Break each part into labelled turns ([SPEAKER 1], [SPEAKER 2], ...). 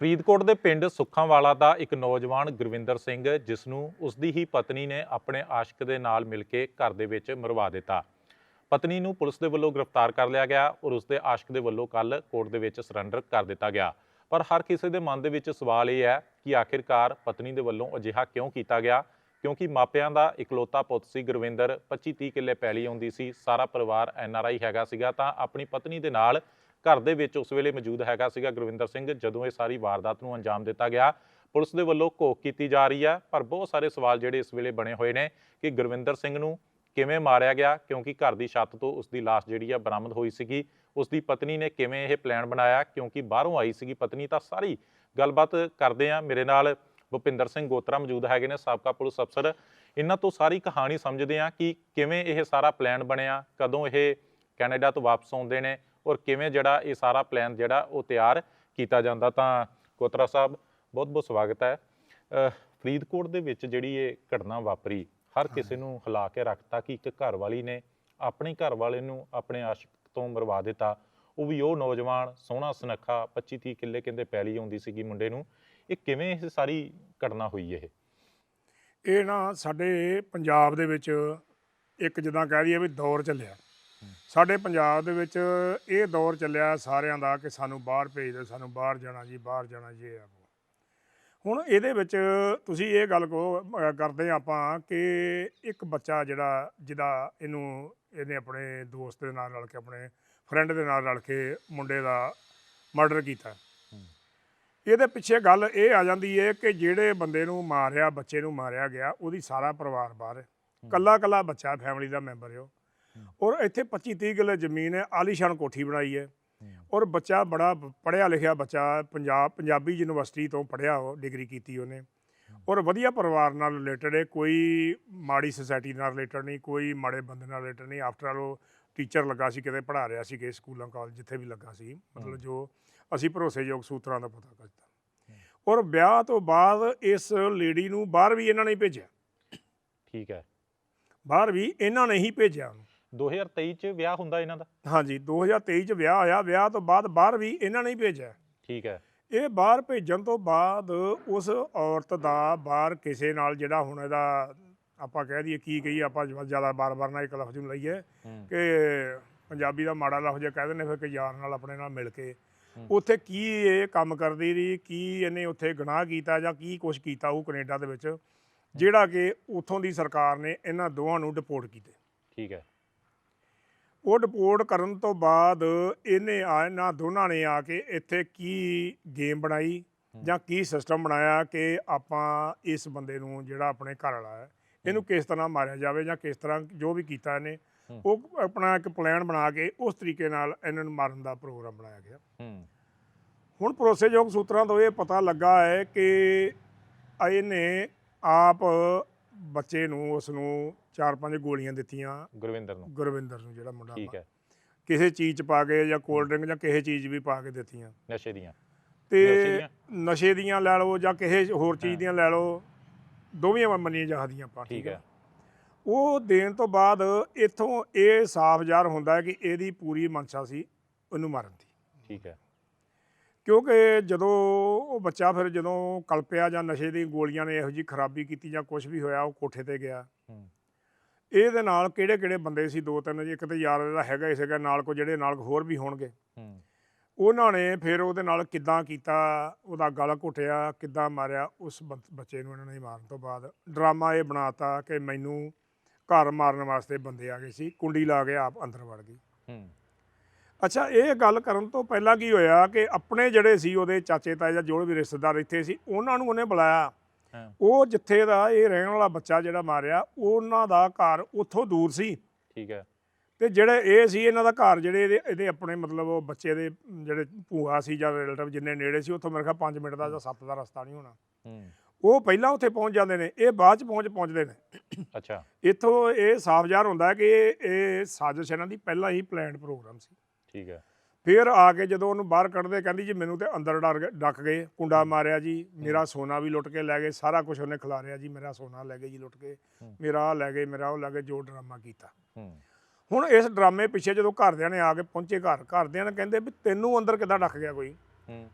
[SPEAKER 1] ਫਰੀਦਕੋਟ ਦੇ ਪਿੰਡ ਸੁੱਖਾਂਵਾਲਾ ਦਾ ਇੱਕ ਨੌਜਵਾਨ ਗੁਰਵਿੰਦਰ ਸਿੰਘ, ਜਿਸ ਨੂੰ ਉਸ ਦੀ ਹੀ ਪਤਨੀ ਨੇ ਆਪਣੇ ਆਸ਼ਿਕ ਦੇ ਨਾਲ ਮਿਲ ਕੇ ਘਰ ਦੇ ਵਿੱਚ ਮਰਵਾ ਦਿੱਤਾ। ਪਤਨੀ ਨੂੰ ਪੁਲਿਸ ਦੇ ਵੱਲੋਂ ਗ੍ਰਿਫਤਾਰ ਕਰ ਲਿਆ ਗਿਆ ਔਰ ਉਸ ਦੇ ਆਸ਼ਿਕ ਦੇ ਵੱਲੋਂ ਕੱਲ ਕੋਰਟ ਦੇ ਵਿੱਚ ਸਰੈਂਡਰ ਕਰ ਦਿੱਤਾ ਗਿਆ। ਪਰ ਹਰ ਕਿਸੇ ਦੇ ਮਨ ਦੇ ਵਿੱਚ ਸਵਾਲ ਇਹ ਹੈ ਕਿ ਆਖਿਰਕਾਰ ਪਤਨੀ ਦੇ ਵੱਲੋਂ ਅਜਿਹਾ ਕਿਉਂ ਕੀਤਾ ਗਿਆ? ਕਿਉਂਕਿ ਮਾਪਿਆਂ ਦਾ ਇਕਲੌਤਾ ਪੁੱਤ ਸੀ ਗੁਰਵਿੰਦਰ 25-30 ਕਿੱਲੇ ਪੈਲੀ ਆਉਂਦੀ ਸੀ, ਸਾਰਾ ਪਰਿਵਾਰ ਐਨਆਰਆਈ ਹੈਗਾ ਸੀਗਾ, ਤਾਂ ਆਪਣੀ ਪਤਨੀ ਦੇ ਨਾਲ ਘਰ ਦੇ ਵਿੱਚ ਉਸ ਵੇਲੇ ਮੌਜੂਦ ਹੈਗਾ ਸੀਗਾ ਗੁਰਵਿੰਦਰ ਸਿੰਘ, ਜਦੋਂ ਇਹ ਸਾਰੀ ਵਾਰਦਾਤ ਨੂੰ ਅੰਜਾਮ ਦਿੱਤਾ ਗਿਆ। ਪੁਲਿਸ ਦੇ ਵੱਲੋਂ ਘੋਖ ਕੀਤੀ ਜਾ ਰਹੀ ਹੈ ਪਰ ਬਹੁਤ ਸਾਰੇ ਸਵਾਲ ਜਿਹੜੇ ਇਸ ਵੇਲੇ ਬਣੇ ਹੋਏ ਨੇ ਕਿ ਗੁਰਵਿੰਦਰ ਸਿੰਘ ਨੂੰ ਕਿਵੇਂ ਮਾਰਿਆ ਗਿਆ, ਕਿਉਂਕਿ ਘਰ ਦੀ ਛੱਤ ਤੋਂ ਉਸ ਦੀ ਲਾਸ਼ ਜਿਹੜੀ ਆ ਬਰਾਮਦ ਹੋਈ ਸੀਗੀ। ਉਸ ਦੀ ਪਤਨੀ ਨੇ ਕਿਵੇਂ ਇਹ ਪਲਾਨ ਬਣਾਇਆ, ਕਿਉਂਕਿ ਬਾਹਰੋਂ ਆਈ ਸੀਗੀ ਪਤਨੀ, ਤਾਂ ਸਾਰੀ ਗੱਲਬਾਤ ਕਰਦੇ ਆ। ਮੇਰੇ ਨਾਲ ਭੁਪਿੰਦਰ ਸਿੰਘ ਗੋਤਰਾ ਮੌਜੂਦ ਹੈਗੇ ਨੇ, ਸਾਬਕਾ ਪੁਲਿਸ ਅਫਸਰ। ਇਹਨਾਂ ਤੋਂ ਸਾਰੀ ਕਹਾਣੀ ਸਮਝਦੇ ਆ ਕਿ ਕਿਵੇਂ ਇਹ ਸਾਰਾ ਪਲਾਨ ਬਣਿਆ, ਕਦੋਂ ਇਹ ਕੈਨੇਡਾ ਤੋਂ ਵਾਪਸ ਆਉਂਦੇ ਨੇ ਔਰ ਕਿਵੇਂ ਜਿਹੜਾ ਇਹ ਸਾਰਾ ਪਲਾਨ ਜਿਹੜਾ ਉਹ ਤਿਆਰ ਕੀਤਾ ਜਾਂਦਾ ਤਾਂ ਗੋਤਰਾ ਸਾਹਿਬ ਬਹੁਤ ਬਹੁਤ ਸਵਾਗਤ ਹੈ। ਫਰੀਦਕੋਟ ਦੇ ਵਿੱਚ ਜਿਹੜੀ ਇਹ ਘਟਨਾ ਵਾਪਰੀ ਹਰ ਕਿਸੇ ਨੂੰ ਹਿਲਾ ਕੇ ਰੱਖਤਾ ਕਿ ਇੱਕ ਘਰ ਵਾਲੀ ਨੇ ਆਪਣੇ ਘਰ ਵਾਲੇ ਨੂੰ ਆਪਣੇ ਆਸ਼ਿਕ ਤੋਂ ਮਰਵਾ ਦਿੱਤਾ। ਉਹ ਵੀ ਉਹ ਨੌਜਵਾਨ ਸੋਹਣਾ ਸੁਨੱਖਾ 25 30 ਕਿੱਲੇ ਕਹਿੰਦੇ ਪੈਲੀ ਆਉਂਦੀ ਸੀਗੀ ਮੁੰਡੇ ਨੂੰ। ਇਹ ਕਿਵੇਂ ਇਹ ਸਾਰੀ ਘਟਨਾ ਹੋਈ ਇਹ?
[SPEAKER 2] ਇਹ ਨਾ ਸਾਡੇ ਪੰਜਾਬ ਦੇ ਵਿੱਚ ਇੱਕ ਜਿੱਦਾਂ ਕਹਿ ਦਈਏ ਵੀ ਦੌਰ ਚੱਲਿਆ। ਸਾਡੇ ਪੰਜਾਬ ਦੇ ਵਿੱਚ ਇਹ ਦੌਰ ਚੱਲਿਆ ਸਾਰਿਆਂ ਦਾ ਕਿ ਸਾਨੂੰ ਬਾਹਰ ਭੇਜ ਦਿਓ ਸਾਨੂੰ ਬਾਹਰ ਜਾਣਾ ਜੀ ਬਾਹਰ ਜਾਣਾ ਜੀ ਆ। ਹੁਣ ਇਹਦੇ ਵਿੱਚ ਤੁਸੀਂ ਇਹ ਗੱਲ ਕੋ ਕਰਦੇ ਆਪਾਂ ਕਿ ਇੱਕ ਬੱਚਾ ਜਿਹੜਾ ਜਿਹਦਾ ਇਹਨੂੰ ਇਹਨੇ ਆਪਣੇ ਦੋਸਤ ਦੇ ਨਾਲ ਰਲ ਕੇ ਆਪਣੇ ਫਰੈਂਡ ਦੇ ਨਾਲ ਰਲ ਕੇ ਮੁੰਡੇ ਦਾ ਮਰਡਰ ਕੀਤਾ। ਇਹਦੇ ਪਿੱਛੇ ਗੱਲ ਇਹ ਆ ਜਾਂਦੀ ਹੈ ਕਿ ਜਿਹੜੇ ਬੰਦੇ ਨੂੰ ਮਾਰਿਆ ਬੱਚੇ ਨੂੰ ਮਾਰਿਆ ਗਿਆ ਉਹਦੀ ਸਾਰਾ ਪਰਿਵਾਰ ਬਾਹਰ ਹੈ। ਕੱਲਾ ਕੱਲਾ ਬੱਚਾ ਫੈਮਿਲੀ ਦਾ ਮੈਂਬਰ ਹੈ ਉਹ। ਔਰ ਇੱਥੇ 25 30 ਕਿੱਲੇ ਜ਼ਮੀਨ ਹੈ ਆਲੀਸ਼ਾਨ ਕੋਠੀ ਬਣਾਈ ਹੈ। ਔਰ ਬੱਚਾ ਬੜਾ ਪੜਿਆ ਲਿਖਿਆ ਬੱਚਾ ਪੰਜਾਬ ਪੰਜਾਬੀ ਯੂਨੀਵਰਸਿਟੀ ਤੋਂ ਪੜਿਆ ਉਹ ਡਿਗਰੀ ਕੀਤੀ ਉਹਨੇ। ਔਰ ਵਧੀਆ ਪਰਿਵਾਰ ਨਾਲ ਰਿਲੇਟਡ ਹੈ ਕੋਈ ਮਾੜੀ ਸੁਸਾਇਟੀ ਨਾਲ ਰਿਲੇਟਡ ਨਹੀਂ ਕੋਈ ਮਾੜੇ ਬੰਦੇ ਨਾਲ ਰਿਲੇਟਡ ਨਹੀਂ। ਆਫਟਰ ਆਲ ਉਹ ਟੀਚਰ ਲੱਗਾ ਸੀ ਕਿਤੇ ਪੜ੍ਹਾ ਰਿਹਾ ਸੀ ਕਿ ਸਕੂਲਾਂ ਕਾਲਜ ਜਿੱਥੇ ਵੀ ਲੱਗਾ ਸੀ। ਮਤਲਬ ਜੋ ਅਸੀਂ ਭਰੋਸੇਯੋਗ ਸੂਤਰਾਂ ਦਾ ਪਤਾ ਕੀਤਾ ਔਰ ਵਿਆਹ ਤੋਂ ਬਾਅਦ ਇਸ ਲੇਡੀ ਨੂੰ ਬਾਹਰ ਵੀ ਇਹਨਾਂ ਨੇ ਭੇਜਿਆ।
[SPEAKER 1] ਠੀਕ ਹੈ।
[SPEAKER 2] ਬਾਹਰ ਵੀ ਇਹਨਾਂ ਨੇ ਹੀ ਭੇਜਿਆ। ਉਹਨੂੰ
[SPEAKER 1] 2023 ਚ ਵਿਆਹ ਹੁੰਦਾ ਇਹਨਾਂ ਦਾ?
[SPEAKER 2] ਹਾਂਜੀ 2023 ਚ ਵਿਆਹ ਹੋਇਆ ਵਿਆਹ ਤੋਂ ਬਾਅਦ ਬਾਹਰ ਵੀ ਇਹਨਾਂ ਨੇ ਹੀ ਭੇਜਿਆ।
[SPEAKER 1] ਠੀਕ ਹੈ।
[SPEAKER 2] ਇਹ ਬਾਹਰ ਭੇਜਣ ਤੋਂ ਬਾਅਦ ਉਸ ਔਰਤ ਦਾ ਬਾਹਰ ਕਿਸੇ ਨਾਲ ਜਿਹੜਾ ਹੁਣ ਇਹਦਾ ਆਪਾਂ ਕਹਿ ਦਈਏ ਕੀ ਕਹੀਏ ਆਪਾਂ ਜ਼ਿਆਦਾ ਬਾਰ-ਬਾਰ ਨਾ ਇੱਕ ਲਫ਼ਜ਼ ਨੂੰ ਲਈਏ ਕਿ ਪੰਜਾਬੀ ਦਾ ਮਾੜਾ ਲਫ਼ਜ਼ ਕਹਿ ਦਿੰਦੇ ਫਿਰ ਕਿ ਯਾਰ ਨਾਲ ਆਪਣੇ ਨਾਲ ਮਿਲ ਕੇ। ਉੱਥੇ ਕੀ ਇਹ ਕੰਮ ਕਰਦੀ ਰਹੀ ਕੀ ਇਹਨੇ ਉੱਥੇ ਗੁਨਾਹ ਕੀਤਾ ਜਾਂ ਕੀ ਕੁਛ ਕੀਤਾ ਉਹ ਕੈਨੇਡਾ ਦੇ ਵਿੱਚ ਜਿਹੜਾ ਕਿ ਉੱਥੋਂ ਦੀ ਸਰਕਾਰ ਨੇ ਇਹਨਾਂ ਦੋਵਾਂ ਨੂੰ ਡਿਪੋਰਟ ਕੀਤੇ।
[SPEAKER 1] ਠੀਕ ਹੈ।
[SPEAKER 2] ਉਹ ਡਿਪੋਰਟ ਕਰਨ ਤੋਂ ਬਾਅਦ ਇਹਨੇ ਆ ਇਹਨਾਂ ਦੋਨਾਂ ਨੇ ਆ ਕੇ ਇੱਥੇ ਕੀ ਗੇਮ ਬਣਾਈ ਜਾਂ ਕੀ ਸਿਸਟਮ ਬਣਾਇਆ ਕਿ ਆਪਾਂ ਇਸ ਬੰਦੇ ਨੂੰ ਜਿਹੜਾ ਆਪਣੇ ਘਰ ਵਾਲਾ ਹੈ ਇਹਨੂੰ ਕਿਸ ਤਰ੍ਹਾਂ ਮਾਰਿਆ ਜਾਵੇ ਜਾਂ ਕਿਸ ਤਰ੍ਹਾਂ ਜੋ ਵੀ ਕੀਤਾ ਇਹਨੇ। ਉਹ ਆਪਣਾ ਇੱਕ ਪਲਾਨ ਬਣਾ ਕੇ ਉਸ ਤਰੀਕੇ ਨਾਲ ਇਹਨਾਂ ਨੂੰ ਮਾਰਨ ਦਾ ਪ੍ਰੋਗਰਾਮ ਬਣਾਇਆ ਗਿਆ। ਹੁਣ ਭਰੋਸੇਯੋਗ ਸੂਤਰਾਂ ਤੋਂ ਇਹ ਪਤਾ ਲੱਗਾ ਹੈ ਕਿ ਇਹਨੇ ਆਪ ਬੱਚੇ ਨੂੰ ਉਸ ਨੂੰ ਚਾਰ ਪੰਜ ਗੋਲੀਆਂ ਦਿੱਤੀਆਂ।
[SPEAKER 1] ਗੁਰਵਿੰਦਰ ਨੂੰ?
[SPEAKER 2] ਗੁਰਵਿੰਦਰ ਨੂੰ ਜਿਹੜਾ ਮੁੰਡਾ
[SPEAKER 1] ਠੀਕ ਹੈ।
[SPEAKER 2] ਕਿਸੇ ਚੀਜ਼ ਚ ਪਾ ਕੇ ਜਾਂ ਕੋਲਡ ਡਰਿੰਕ ਜਾਂ ਕਿਸੇ ਚੀਜ਼ ਵੀ ਪਾ ਕੇ ਦਿੱਤੀਆਂ।
[SPEAKER 1] ਨਸ਼ੇ ਦੀਆਂ? ਨਸ਼ੇ
[SPEAKER 2] ਤੇ
[SPEAKER 1] ਦੀਆਂ?
[SPEAKER 2] ਨਸ਼ੇ ਦੀਆਂ ਲੈ ਲਓ ਜਾਂ ਕਿਸੇ ਹੋਰ ਚੀਜ਼ ਦੀਆਂ ਲੈ ਲਓ ਦੋਵੇਂ ਮੰਨੀਆਂ ਜਾਂਦੀਆਂ ਆਪਾਂ
[SPEAKER 1] ਠੀਕ ਹੈ।
[SPEAKER 2] ਉਹ ਦੇਣ ਤੋਂ ਬਾਅਦ ਇੱਥੋਂ ਇਹ ਸਾਫ਼ ਜ਼ਾਹਰ ਹੁੰਦਾ ਹੈ ਕਿ ਇਹਦੀ ਪੂਰੀ ਮਨਸ਼ਾ ਸੀ ਉਹਨੂੰ ਮਾਰਨ ਦੀ।
[SPEAKER 1] ਠੀਕ ਹੈ।
[SPEAKER 2] ਕਿਉਂਕਿ ਜਦੋਂ ਉਹ ਬੱਚਾ ਫਿਰ ਜਦੋਂ ਕਲਪਿਆ ਜਾਂ ਨਸ਼ੇ ਦੀ ਗੋਲੀਆਂ ਨੇ ਇਹੋ ਜੀ ਖਰਾਬੀ ਕੀਤੀ ਜਾਂ ਕੁਝ ਵੀ ਹੋਇਆ ਉਹ ਕੋਠੇ ਤੇ ਗਿਆ। ਇਹਦੇ ਨਾਲ ਕਿਹੜੇ ਕਿਹੜੇ ਬੰਦੇ ਸੀ ਦੋ ਤਿੰਨ ਇੱਕ ਤੇ ਯਾਰ ਇਹਦਾ ਹੈਗਾ ਹੀ ਸੀਗਾ ਨਾਲ ਕੋ ਜਿਹੜੇ ਨਾਲ ਹੋਰ ਵੀ ਹੋਣਗੇ। ਉਹਨਾਂ ਨੇ ਫਿਰ ਉਹਦੇ ਨਾਲ ਕਿੱਦਾਂ ਕੀਤਾ ਉਹਦਾ ਗਲ ਘੁੱਟਿਆ ਕਿੱਦਾਂ ਮਾਰਿਆ ਉਸ ਬੱਚੇ ਨੂੰ ਇਹਨਾਂ ਨੇ ਮਾਰਨ ਤੋਂ ਬਾਅਦ ਡਰਾਮਾ ਇਹ ਬਣਾਤਾ ਕਿ ਮੈਨੂੰ ਘਰ ਮਾਰਨ ਵਾਸਤੇ ਬੰਦੇ ਆ ਗਏ ਸੀ ਕੁੰਡੀ ਲਾ ਕੇ ਆਪ ਅੰਦਰ ਵੜ ਗਈ।
[SPEAKER 1] ਹੂੰ।
[SPEAKER 2] ਅੱਛਾ ਇਹ ਗੱਲ ਕਰਨ ਤੋਂ ਪਹਿਲਾਂ ਕੀ ਹੋਇਆ ਕਿ ਆਪਣੇ ਜਿਹੜੇ ਸੀ ਉਹਦੇ ਚਾਚੇ ਤਾਏ ਜਾਂ ਜੋ ਵੀ ਰਿਸ਼ਤੇਦਾਰ ਇੱਥੇ ਸੀ ਉਹਨਾਂ ਨੂੰ ਉਹਨੇ ਬੁਲਾਇਆ। ਉਹ ਜਿੱਥੇ ਦਾ ਇਹ ਰਹਿਣ ਵਾਲਾ ਬੱਚਾ ਜਿਹੜਾ ਮਾਰਿਆ ਉਹਨਾਂ ਦਾ ਘਰ ਉੱਥੋਂ ਦੂਰ ਸੀ।
[SPEAKER 1] ਠੀਕ ਹੈ।
[SPEAKER 2] ਤੇ ਜਿਹੜੇ ਇਹ ਸੀ ਇਹਨਾਂ ਦਾ ਘਰ ਜਿਹੜੇ ਇਹਦੇ ਇਹਦੇ ਆਪਣੇ ਮਤਲਬ ਉਹ ਬੱਚੇ ਦੇ ਜਿਹੜੇ ਭੂਆ ਸੀ ਜਾਂ ਰਿਲੇਟਿਵ ਜਿੰਨੇ ਨੇੜੇ ਸੀ ਉੱਥੋਂ ਮੇਰੇ ਖਿਆਲ 5 ਮਿੰਟ ਦਾ ਜਾਂ 7 ਦਾ ਰਸਤਾ ਨਹੀਂ ਹੋਣਾ। ਉਹ ਪਹਿਲਾਂ ਉੱਥੇ ਪਹੁੰਚ ਜਾਂਦੇ ਨੇ ਇਹ ਬਾਅਦ ਚ ਪਹੁੰਚ ਪਹੁੰਚਦੇ ਨੇ।
[SPEAKER 1] ਅੱਛਾ।
[SPEAKER 2] ਇੱਥੋਂ ਇਹ ਸਾਫ਼ ਜ਼ਾਹਰ ਹੁੰਦਾ ਕਿ ਇਹ ਇਹ ਸਾਜ਼ਿਸ਼ ਇਹਨਾਂ ਦੀ ਪਹਿਲਾਂ ਹੀ ਪਲਾਨਡ ਪ੍ਰੋਗਰਾਮ ਸੀ।
[SPEAKER 1] ਠੀਕ ਹੈ।
[SPEAKER 2] ਫਿਰ ਆ ਕੇ ਜਦੋਂ ਉਹਨੂੰ ਬਾਹਰ ਕੱਢਦੇ ਕਹਿੰਦੀ ਜੀ ਮੈਨੂੰ ਤੇ ਅੰਦਰ ਡਰ ਡੱਕ ਗਏ ਕੁੰਡਾ ਮਾਰਿਆ ਜੀ ਮੇਰਾ ਸੋਨਾ ਵੀ ਲੁੱਟ ਕੇ ਲੈ ਗਏ ਸਾਰਾ ਕੁਝ ਉਹਨੇ ਖਿਲਾਰਿਆ ਜੀ ਮੇਰਾ ਸੋਨਾ ਲੈ ਗਏ ਜੀ ਲੁੱਟ ਕੇ। ਮੇਰਾ ਲੈ ਗਏ ਮੇਰਾ ਉਹ ਲੈ ਗਏ ਜੋ ਡਰਾਮਾ ਕੀਤਾ। ਹੁਣ ਇਸ ਡਰਾਮੇ ਪਿੱਛੇ ਜਦੋਂ ਘਰਦਿਆਂ ਨੇ ਆ ਕੇ ਪਹੁੰਚੇ ਘਰ ਘਰਦਿਆਂ ਨੇ ਕਹਿੰਦੇ ਵੀ ਤੈਨੂੰ ਅੰਦਰ ਕਿੱਦਾਂ ਡੱਕ ਗਿਆ ਕੋਈ?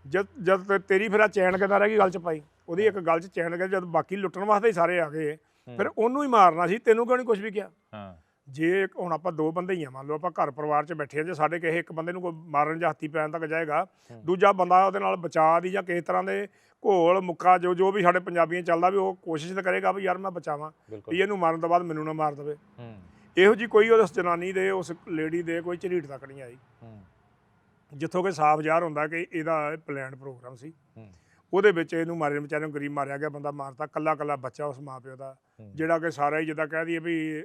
[SPEAKER 2] ਜਦ ਜਦ ਤੇਰੀ ਫਿਰ ਆ ਚੈਨ ਕਿੱਦਾਂ ਰਹਿ ਗਈ ਗੱਲ ਚ ਪਾਈ ਉਹਦੀ ਇੱਕ ਗੱਲ ਚ ਚੈਨ ਕਿ ਜਦ ਬਾਕੀ ਲੁੱਟਣ ਵਾਸਤੇ ਹੀ ਸਾਰੇ ਆ ਗਏ ਫਿਰ ਉਹਨੂੰ ਹੀ ਮਾਰਨਾ ਸੀ ਤੈਨੂੰ ਕਿਉਂ ਨਹੀਂ ਕੁਝ ਵੀ ਕਿਹਾ?
[SPEAKER 1] ਹਾਂ।
[SPEAKER 2] ਜੇ ਹੁਣ ਆਪਾਂ ਦੋ ਬੰਦੇ ਹੀ ਆ ਮੰਨ ਲਓ ਆਪਾਂ ਘਰ ਪਰਿਵਾਰ 'ਚ ਬੈਠੇ ਆ ਜੇ ਸਾਡੇ ਕਿਸੇ ਇੱਕ ਬੰਦੇ ਨੂੰ ਕੋਈ ਮਾਰਨ ਜਾਂ ਹੱਥੀ ਪੈਣ ਤੱਕ ਜਾਏਗਾ ਦੂਜਾ ਬੰਦਾ ਉਹਦੇ ਨਾਲ ਬਚਾਅ ਦੀ ਜਾਂ ਕਿਸੇ ਤਰ੍ਹਾਂ ਦੇ ਘੋਲ ਮੁੱਕਾ ਜੋ ਜੋ ਵੀ ਸਾਡੇ ਪੰਜਾਬੀਆਂ ਚੱਲਦਾ ਵੀ ਉਹ ਕੋਸ਼ਿਸ਼ ਤਾਂ ਕਰੇਗਾ ਵੀ ਯਾਰ ਮੈਂ ਬਚਾਵਾਂ ਵੀ ਇਹਨੂੰ ਮਾਰਨ ਤੋਂ ਬਾਅਦ ਮੈਨੂੰ ਨਾ ਮਾਰ ਦੇਵੇ। ਇਹੋ ਜੀ ਕੋਈ ਉਸ ਜਨਾਨੀ ਦੇ ਉਸ ਲੇਡੀ ਦੇ ਕੋਈ ਝਰੀਟ ਤੱਕ ਨਹੀਂ ਆਈ। ਜਿੱਥੋਂ ਕਿ ਸਾਫ਼ ਜ਼ਾਹਰ ਹੁੰਦਾ ਕਿ ਇਹਦਾ ਪਲਾਨ ਪ੍ਰੋਗਰਾਮ ਸੀ। ਉਹਦੇ ਵਿੱਚ ਇਹਨੂੰ ਮਾਰੇ ਵਿਚਾਰੇ ਨੂੰ ਗਰੀਬ ਮਾਰਿਆ ਗਿਆ ਬੰਦਾ ਮਾਰਤਾ ਕੱਲਾ ਕੱਲਾ ਬੱਚਾ ਉਸ ਮਾਪਿਓ ਦਾ। ਜਿਹੜਾ ਕਿ ਸਾਰਾ ਹੀ ਜਿੱਦਾਂ ਕਹਿ ਦਈਏ ਵੀ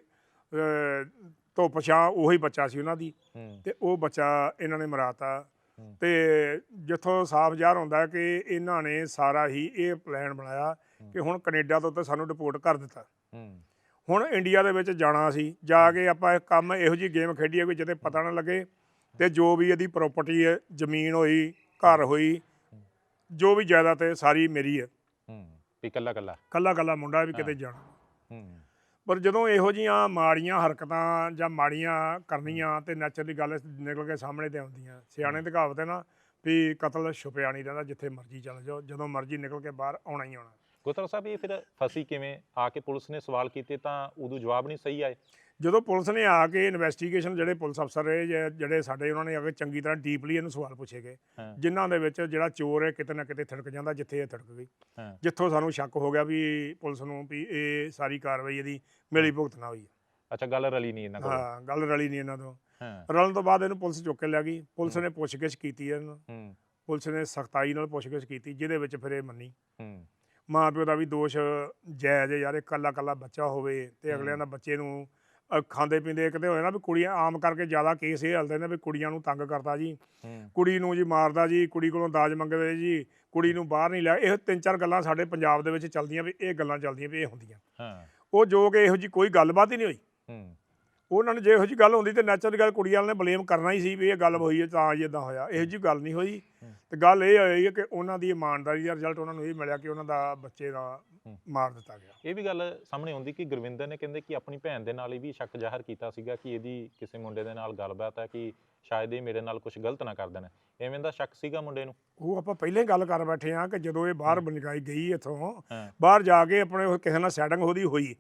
[SPEAKER 2] ਅਹ, ਧੁੱਪ ਛਾਂ ਉਹੀ ਬੱਚਾ ਸੀ ਉਹਨਾਂ ਦੀ ਤੇ ਉਹ ਬੱਚਾ ਇਹਨਾਂ ਨੇ ਮਰਾਤਾ। ਤੇ ਜਿੱਥੋਂ ਸਾਫ਼ ਜ਼ਾਹਰ ਹੁੰਦਾ ਕਿ ਇਹਨਾਂ ਨੇ ਸਾਰਾ ਹੀ ਇਹ ਪਲਾਨ ਬਣਾਇਆ ਕਿ ਹੁਣ ਕੈਨੇਡਾ ਤੋਂ ਤਾਂ ਸਾਨੂੰ ਡਿਪੋਰਟ ਕਰ ਦਿੱਤਾ। ਹੁਣ ਇੰਡੀਆ ਦੇ ਵਿੱਚ ਜਾਣਾ ਸੀ ਜਾ ਕੇ ਆਪਾਂ ਇਹ ਕੰਮ ਇਹੋ ਜੀ ਗੇਮ ਖੇਡੀਏ ਕੋਈ ਜਿਹਦੇ ਪਤਾ ਨਾ ਲੱਗੇ ਤੇ ਜੋ ਵੀ ਇਹਦੀ ਪ੍ਰਾਪਰਟੀ ਹੈ ਜ਼ਮੀਨ ਹੋਈ ਘਰ ਹੋਈ ਜੋ ਵੀ ਜਾਇਦਾਦ ਹੈ ਸਾਰੀ ਮੇਰੀ ਹੈ।
[SPEAKER 1] ਹੂੰ। ਵੀ ਕੱਲਾ ਕੱਲਾ
[SPEAKER 2] ਕੱਲਾ ਕੱਲਾ ਮੁੰਡਾ ਵੀ ਕਿਤੇ ਜਾਣਾ।
[SPEAKER 1] ਹੂੰ।
[SPEAKER 2] ਪਰ ਜਦੋਂ ਇਹੋ ਜੀਆਂ ਮਾੜੀਆਂ ਹਰਕਤਾਂ ਜਾਂ ਮਾੜੀਆਂ ਕਰਨੀਆਂ ਤੇ ਨੈਚੁਰਲੀ ਗੱਲ ਨਿਕਲ ਕੇ ਸਾਹਮਣੇ ਤੇ ਆਉਂਦੀਆਂ, ਸਿਆਣੇ ਦੀ ਕਹਾਵਤ ਹੈ ਨਾ ਵੀ ਕਤਲ ਛੁਪਿਆ ਨਹੀਂ ਰਹਿੰਦਾ ਜਿੱਥੇ ਮਰਜ਼ੀ ਚਲ ਜਾਓ, ਜਦੋਂ ਮਰਜ਼ੀ ਨਿਕਲ ਕੇ ਬਾਹਰ ਆਉਣਾ ਹੀ ਆਉਣਾ।
[SPEAKER 1] ਗੁਰਤਰ ਸਾਹਿਬ, ਇਹ ਫਿਰ ਫਸੀ ਕਿਵੇਂ? ਆ ਕੇ ਪੁਲਿਸ ਨੇ ਸਵਾਲ ਕੀਤੇ ਤਾਂ ਉਦੋਂ ਜਵਾਬ ਨਹੀਂ ਸਹੀ ਆਏ।
[SPEAKER 2] ਜਦੋਂ ਪੁਲਿਸ ਨੇ ਆ ਕੇ ਇਨਵੈਸਟੀਗੇਸ਼ਨ ਜਿਹੜੇ ਪੁਲਿਸ ਅਫਸਰ ਰਹੇ ਜਾਂ ਜਿਹੜੇ ਸਾਡੇ ਉਹਨਾਂ ਨੇ ਆ ਕੇ ਚੰਗੀ ਤਰ੍ਹਾਂ ਡੀਪਲੀ ਇਹਨੂੰ ਸਵਾਲ ਪੁੱਛੇ ਗਏ। ਜਿਨ੍ਹਾਂ ਦੇ ਵਿੱਚ ਜਿਹੜਾ ਚੋਰ ਹੈ ਕਿਤੇ ਨਾ ਕਿਤੇ ਥੜਕ ਜਾਂਦਾ ਜਿੱਥੇ ਇਹ ਥੜਕ ਗਈ। ਜਿੱਥੋਂ ਸਾਨੂੰ ਸ਼ੱਕ ਹੋ ਗਿਆ ਵੀ ਪੁਲਿਸ ਨੂੰ ਵੀ ਇਹ ਸਾਰੀ ਕਾਰਵਾਈ ਇਹਦੀ ਮਿਲੀ ਭੁਗਤ ਨਾਲ ਹੋਈ।
[SPEAKER 1] ਅੱਛਾ ਗੱਲ ਰਲੀ ਨਹੀਂ ਇਹਨਾਂ ਕੋਲ।
[SPEAKER 2] ਹਾਂ ਗੱਲ ਰਲੀ ਨਹੀਂ ਇਹਨਾਂ ਤੋਂ। ਰਲਣ ਤੋਂ ਬਾਅਦ ਇਹਨੂੰ ਪੁਲਿਸ ਚੁੱਕ ਕੇ ਲੈ ਗਈ। ਪੁਲਿਸ ਨੇ ਪੁੱਛਗਿੱਛ ਕੀਤੀ ਇਹਨੂੰ। ਪੁਲਿਸ ਨੇ ਸਖਤਾਈ ਨਾਲ ਪੁੱਛਗਿੱਛ ਕੀਤੀ ਜਿਹਦੇ ਵਿੱਚ ਫਿਰ ਇਹ ਮੰਨੀ। ਮਾਂ ਪਿਓ ਦਾ ਵੀ ਦੋਸ਼ ਜਾਇਜ਼ ਹੈ ਯਾਰ ਇਹ ਕੱਲਾ ਕੱਲਾ ਬੱਚਾ ਹੋਵੇ ਤੇ ਅਗਲਿਆਂ ਦਾ ਬੱਚੇ ਨੂੰ ਖਾਂਦੇ ਪੀਂਦੇ ਇੱਕ ਤੇ ਹੋਇਆ ਨਾ ਵੀ ਕੁੜੀਆਂ ਆਮ ਕਰਕੇ ਜ਼ਿਆਦਾ ਕੇਸ ਇਹ ਹਲਦੇ ਨੇ ਵੀ ਕੁੜੀਆਂ ਨੂੰ ਤੰਗ ਕਰਦਾ ਜੀ। ਕੁੜੀ ਨੂੰ ਜੀ ਮਾਰਦਾ ਜੀ ਕੁੜੀ ਕੋਲੋਂ ਦਾਜ ਮੰਗਦੇ ਜੀ ਕੁੜੀ ਨੂੰ ਬਾਹਰ ਨਹੀਂ ਲਿਆ ਇਹ ਤਿੰਨ ਚਾਰ ਗੱਲਾਂ ਸਾਡੇ ਪੰਜਾਬ ਦੇ ਵਿੱਚ ਚੱਲਦੀਆਂ ਵੀ ਇਹ ਗੱਲਾਂ ਚੱਲਦੀਆਂ ਵੀ ਇਹ ਹੁੰਦੀਆਂ।
[SPEAKER 1] ਹਾਂ।
[SPEAKER 2] ਉਹ ਜੋ ਕਿ ਇਹੋ ਜੀ ਕੋਈ ਗੱਲਬਾਤ ਹੀ ਨਹੀਂ ਹੋਈ।
[SPEAKER 1] ਹੂੰ।
[SPEAKER 2] ਉਹਨਾਂ ਨੂੰ ਜੇ ਇਹੋ ਜੀ ਗੱਲ ਹੁੰਦੀ ਤੇ ਨੈਚੁਰਲ ਗੱਲ ਕੁੜੀ ਵਾਲਿਆਂ ਨੇ ਬਲੇਮ ਕਰਨਾ ਹੀ ਸੀ ਵੀ ਇਹ ਗੱਲ ਹੋਈ ਹੈ ਤਾਂ ਇਦਾਂ ਹੋਇਆ। ਇਹੋ ਜੀ ਗੱਲ ਨਹੀਂ ਹੋਈ। ਤੇ ਗੱਲ ਇਹ ਹੋਈ ਹੈ ਕਿ ਉਹਨਾਂ ਦੀ ਇਮਾਨਦਾਰੀ ਦਾ ਰਿਜ਼ਲਟ ਉਹਨਾਂ ਨੂੰ ਇਹ ਮਿਲਿਆ ਕਿ ਉਹਨਾਂ ਦਾ ਬੱਚੇ ਦਾ ਮਾਰ ਦਿੱਤਾ ਗਿਆ।
[SPEAKER 1] ਇਹ ਵੀ ਗੱਲ ਸਾਹਮਣੇ ਆਉਂਦੀ ਕਿ ਗੁਰਵਿੰਦਰ ਨੇ ਕਹਿੰਦੇ ਕਿ ਆਪਣੀ ਭੈਣ ਦੇ ਨਾਲ ਹੀ ਵੀ ਸ਼ੱਕ ਜ਼ਾਹਰ ਕੀਤਾ ਸੀਗਾ ਕਿ ਇਹਦੀ ਕਿਸੇ ਮੁੰਡੇ ਦੇ ਨਾਲ ਗੱਲਬਾਤ ਹੈ ਕਿ ਸ਼ਾਇਦ ਇਹ ਮੇਰੇ ਨਾਲ ਕੁਝ ਗਲਤ ਨਾ ਕਰ ਦੇਣ। ਐਵੇਂ ਦਾ ਸ਼ੱਕ ਸੀਗਾ ਮੁੰਡੇ ਨੂੰ?
[SPEAKER 2] ਉਹ ਆਪਾਂ ਪਹਿਲਾਂ ਹੀ ਗੱਲ ਕਰ ਬੈਠੇ ਆ ਕਿ ਜਦੋਂ ਇਹ ਬਾਹਰ ਬਨਗਾਈ ਗਈ ਇੱਥੋਂ ਬਾਹਰ ਜਾ ਕੇ ਆਪਣੇ ਕਿਸੇ ਨਾਲ ਸੈਟਿੰਗ ਉਹਦੀ ਹੋਈ।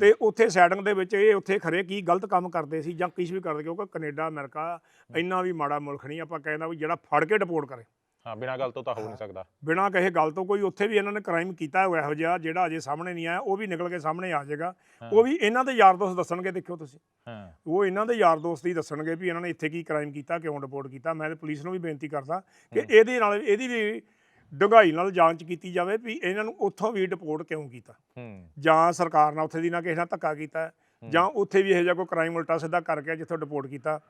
[SPEAKER 2] ਤੇ ਉੱਥੇ ਸੈਟਿੰਗ ਦੇ ਵਿੱਚ ਇਹ ਉੱਥੇ ਖਰੇ ਕੀ ਗਲਤ ਕੰਮ ਕਰਦੇ ਸੀ ਜਾਂ ਕੁਝ ਵੀ ਕਰਦੇ ਕਿਉਂਕਿ ਕੈਨੇਡਾ ਅਮਰੀਕਾ ਇੰਨਾ ਵੀ ਮਾੜਾ ਮੁਲਕ ਨਹੀਂ ਆਪਾਂ ਕਹਿੰਦਾ ਵੀ ਜਿਹੜਾ ਫੜ ਕੇ ਡਿਪੋਰਟ ਕਰੇ।
[SPEAKER 1] ਹਾਂ ਬਿਨਾਂ ਗੱਲ ਤੋਂ ਤਾਂ ਹੋ ਨਹੀਂ ਸਕਦਾ।
[SPEAKER 2] ਬਿਨਾਂ ਕਿਸੇ ਗੱਲ ਤੋਂ ਕੋਈ ਉੱਥੇ ਵੀ ਇਹਨਾਂ ਨੇ ਕ੍ਰਾਈਮ ਕੀਤਾ ਹੋਇਆ ਇਹੋ ਜਿਹਾ ਜਿਹੜਾ ਅਜੇ ਸਾਹਮਣੇ ਨਹੀਂ ਆਇਆ ਉਹ ਵੀ ਨਿਕਲ ਕੇ ਸਾਹਮਣੇ ਆ ਜਾਏਗਾ। ਉਹ ਵੀ ਇਹਨਾਂ ਦੇ ਯਾਰ ਦੋਸਤ ਦੱਸਣਗੇ ਦੇਖਿਓ ਤੁਸੀਂ।
[SPEAKER 1] ਹਾਂ।
[SPEAKER 2] ਉਹ ਇਹਨਾਂ ਦੇ ਯਾਰ ਦੋਸਤ ਹੀ ਦੱਸਣਗੇ ਵੀ ਇਹਨਾਂ ਨੇ ਇੱਥੇ ਕੀ ਕ੍ਰਾਈਮ ਕੀਤਾ ਕਿਉਂ ਰਿਪੋਰਟ ਕੀਤਾ। ਮੈਂ ਤੇ ਪੁਲਿਸ ਨੂੰ ਵੀ ਬੇਨਤੀ ਕਰਦਾ ਕਿ ਇਹਦੇ ਨਾਲ ਇਹਦੀ ਵੀ ਡੂੰਘਾਈ ਨਾਲ ਜਾਂਚ ਕੀਤੀ ਜਾਵੇ ਵੀ ਇਹਨਾਂ ਨੂੰ ਉੱਥੋਂ ਵੀ ਡਿਪੋਰਟ ਕਿਉਂ ਕੀਤਾ।
[SPEAKER 1] ਹੂੰ।
[SPEAKER 2] ਜਾਂ ਸਰਕਾਰ ਨਾਲ ਉੱਥੇ ਦੀ ਨਾ ਕਿਸੇ ਨਾਲ ਧੱਕਾ ਕੀਤਾ। ਜਾਂ ਉੱਥੇ ਵੀ ਇਹੋ ਜਿਹਾ ਕੋਈ ਕ੍ਰਾਈਮ ਉਲਟਾ ਸਿੱਧਾ ਕਰਕੇ ਜਿੱਥੋਂ ਡਿਪੋਰਟ ਕੀਤਾ।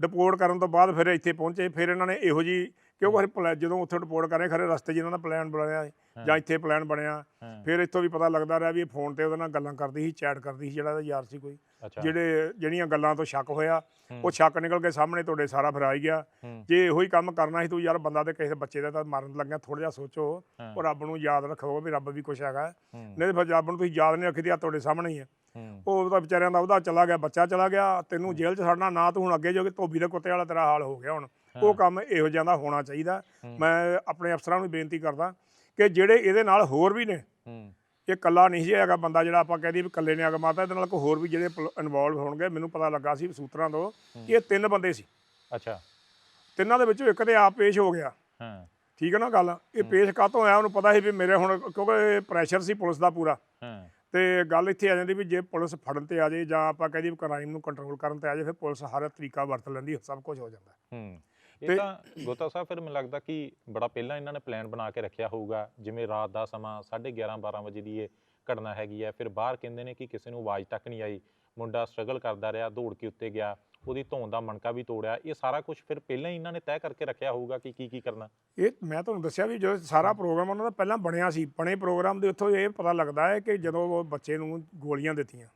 [SPEAKER 2] ਡਿਪੋਰਟ ਕਰਨ ਤੋਂ ਬਾਅਦ ਫਿਰ ਇੱਥੇ ਪਹੁੰਚੇ ਫਿਰ ਇਹਨਾਂ ਨੇ ਇਹੋ ਜੀ ਕਿਉਂਕਿ ਜਦੋਂ ਉੱਥੇ ਡਿਪੋਰਟ ਕਰੇ ਖਰੇ ਰਸਤੇ 'ਚ ਇਹਨਾਂ ਦਾ ਪਲਾਨ ਬਣਿਆ ਜਾਂ ਇੱਥੇ ਪਲਾਨ ਬਣਿਆ। ਫਿਰ ਇੱਥੋਂ ਵੀ ਪਤਾ ਲੱਗਦਾ ਰਿਹਾ ਵੀ ਇਹ ਫੋਨ ਤੇ ਉਹਦੇ ਨਾਲ ਗੱਲਾਂ ਕਰਦੀ ਸੀ ਚੈਟ ਕਰਦੀ ਸੀ ਜਿਹੜਾ ਇਹਦਾ ਯਾਰ ਸੀ ਕੋਈ। ਜਿਹੜੇ ਜਿਹੜੀਆਂ ਗੱਲਾਂ ਤੋਂ ਸ਼ੱਕ ਹੋਇਆ ਉਹ ਸ਼ੱਕ ਨਿਕਲ ਕੇ ਸਾਹਮਣੇ ਤੁਹਾਡੇ ਸਾਰਾ ਫਿਰ ਆ ਹੀ ਗਿਆ। ਜੇ ਇਹੋ ਹੀ ਕੰਮ ਕਰਨਾ ਸੀ ਤੂੰ ਯਾਰ ਬੰਦਾ ਤੇ ਕਿਸੇ ਬੱਚੇ ਦਾ ਤਾਂ ਮਾਰਨ ਲੱਗਿਆ ਥੋੜਾ ਜਿਹਾ ਸੋਚੋ। ਉਹ ਰੱਬ ਨੂੰ ਯਾਦ ਰੱਖੋ ਵੀ ਰੱਬ ਵੀ ਕੁਛ ਹੈਗਾ। ਨਹੀਂ ਤੇ ਫਿਰ ਰੱਬ ਨੂੰ ਤੁਸੀਂ ਯਾਦ ਨਹੀਂ ਰੱਖਦੇ ਆ ਤੁਹਾਡੇ ਸਾਹਮਣੇ ਹੀ ਹੈ
[SPEAKER 1] ਹੂੰ।
[SPEAKER 2] ਉਹ ਉਹਦਾ ਵਿਚਾਰਿਆਂ ਦਾ ਉਹਦਾ ਚਲਾ ਗਿਆ ਬੱਚਾ ਚਲਾ ਗਿਆ ਤੈਨੂੰ ਜੇਲ੍ਹ 'ਚ ਛੱਡਣਾ ਨਾ ਤੂੰ ਹੁਣ ਅੱਗੇ ਜੋ ਕਿ ਧੋਬੀ ਦੇ ਕੁੱਤੇ ਵਾਲਾ ਤੇਰਾ ਹਾਲ ਹੋ ਗਿਆ ਹੁਣ। ਉਹ ਕੰਮ ਇਹੋ ਜਿਹਾ ਦਾ ਹੋਣਾ ਚਾਹੀਦਾ। ਮੈਂ ਆਪਣੇ ਅਫਸਰਾਂ ਨੂੰ ਬੇਨਤੀ ਕਰਦਾ ਕਿ ਜਿਹੜੇ ਇਹਦੇ ਨਾਲ ਹੋਰ ਵੀ ਨੇ ਇਹ ਇਕੱਲਾ ਨਹੀਂ ਸੀ ਹੈਗਾ ਬੰਦਾ ਜਿਹੜਾ ਆਪਾਂ ਕਹਦੇ ਵੀ ਇਕੱਲੇ ਨੇ ਅੱਗ ਮਾਰਤਾ ਇਹਦੇ ਨਾਲ ਕੋਈ ਹੋਰ ਵੀ ਜਿਹੜੇ ਇਨਵੋਲਵ ਹੋਣਗੇ ਮੈਨੂੰ ਪਤਾ ਲੱਗਾ ਸੀ ਸੂਤਰਾਂ ਤੋਂ ਕਿ ਇਹ ਤਿੰਨ ਬੰਦੇ ਸੀ।
[SPEAKER 1] ਅੱਛਾ।
[SPEAKER 2] ਤਿੰਨਾਂ ਦੇ ਵਿੱਚੋਂ ਇੱਕ ਤੇ ਆਪ ਪੇਸ਼ ਹੋ ਗਿਆ।
[SPEAKER 1] ਹਾਂ।
[SPEAKER 2] ਠੀਕ ਹੈ ਨਾ ਗੱਲ? ਇਹ ਪੇਸ਼ ਕਾਤੋਂ ਹੋਇਆ ਉਹਨੂੰ ਪਤਾ ਸੀ ਵੀ ਮੇਰੇ ਹੁਣ ਕਿਉਂਕਿ ਪ੍ਰੈਸ਼ਰ ਸੀ ਪੁਲਿਸ ਦਾ ਪੂਰਾ।
[SPEAKER 1] ਹਾਂ।
[SPEAKER 2] ਤੇ ਗੱਲ ਇੱਥੇ ਆ ਜਾਂਦੀ ਵੀ ਜੇ ਪੁਲਿਸ ਫੜਨ ਤੇ ਆ ਜਾਏ ਜਾਂ ਆਪਾਂ ਕਹਦੇ ਵੀ ਕ੍ਰਾਈਮ ਨੂੰ ਕੰਟਰੋਲ ਕਰਨ ਤੇ ਆ ਜਾਏ ਫਿਰ ਪੁਲਿਸ ਹਰ ਤਰੀਕਾ ਵਰਤ ਲੈਂਦੀ ਸਭ ਕੁਝ ਹੋ ਜਾਂਦਾ।
[SPEAKER 1] ਹੂੰ। ਇਹ ਤਾਂ ਗੋਤਾ ਸਾਹਿਬ ਫਿਰ ਮੈਨੂੰ ਲੱਗਦਾ ਕਿ ਬੜਾ ਪਹਿਲਾਂ ਇਹਨਾਂ ਨੇ ਪਲਾਨ ਬਣਾ ਕੇ ਰੱਖਿਆ ਹੋਊਗਾ ਜਿਵੇਂ ਰਾਤ ਦਾ ਸਮਾਂ 11:30 12 ਵਜੇ ਦੀ ਇਹ ਘਟਨਾ ਹੈਗੀ ਹੈ ਫਿਰ ਬਾਹਰ ਕਹਿੰਦੇ ਨੇ ਕਿ ਕਿਸੇ ਨੂੰ ਆਵਾਜ਼ ਤੱਕ ਨਹੀਂ ਆਈ। ਮੁੰਡਾ ਸਟਰਗਲ ਕਰਦਾ ਰਿਹਾ ਦੌੜ ਕੇ ਉੱਤੇ ਗਿਆ। ਉਹਦੀ ਧੌਣ ਦਾ ਮਣਕਾ ਵੀ ਤੋੜਿਆ। ਇਹ ਸਾਰਾ ਕੁਝ ਫਿਰ ਪਹਿਲਾਂ ਹੀ ਇਹਨਾਂ ਨੇ ਤੈਅ ਕਰਕੇ ਰੱਖਿਆ ਹੋਊਗਾ ਕਿ ਕੀ ਕੀ ਕਰਨਾ।
[SPEAKER 2] ਇਹ ਮੈਂ ਤੁਹਾਨੂੰ ਦੱਸਿਆ ਵੀ ਜੋ ਸਾਰਾ ਪ੍ਰੋਗਰਾਮ ਉਹਨਾਂ ਦਾ ਪਹਿਲਾਂ ਬਣਿਆ ਸੀ। ਬਣੇ ਪ੍ਰੋਗਰਾਮ ਦੇ ਉੱਥੋਂ ਇਹ ਪਤਾ ਲੱਗਦਾ ਹੈ ਕਿ ਜਦੋਂ ਉਹ ਬੱਚੇ ਨੂੰ ਗੋਲੀਆਂ ਦਿੱਤੀਆਂ।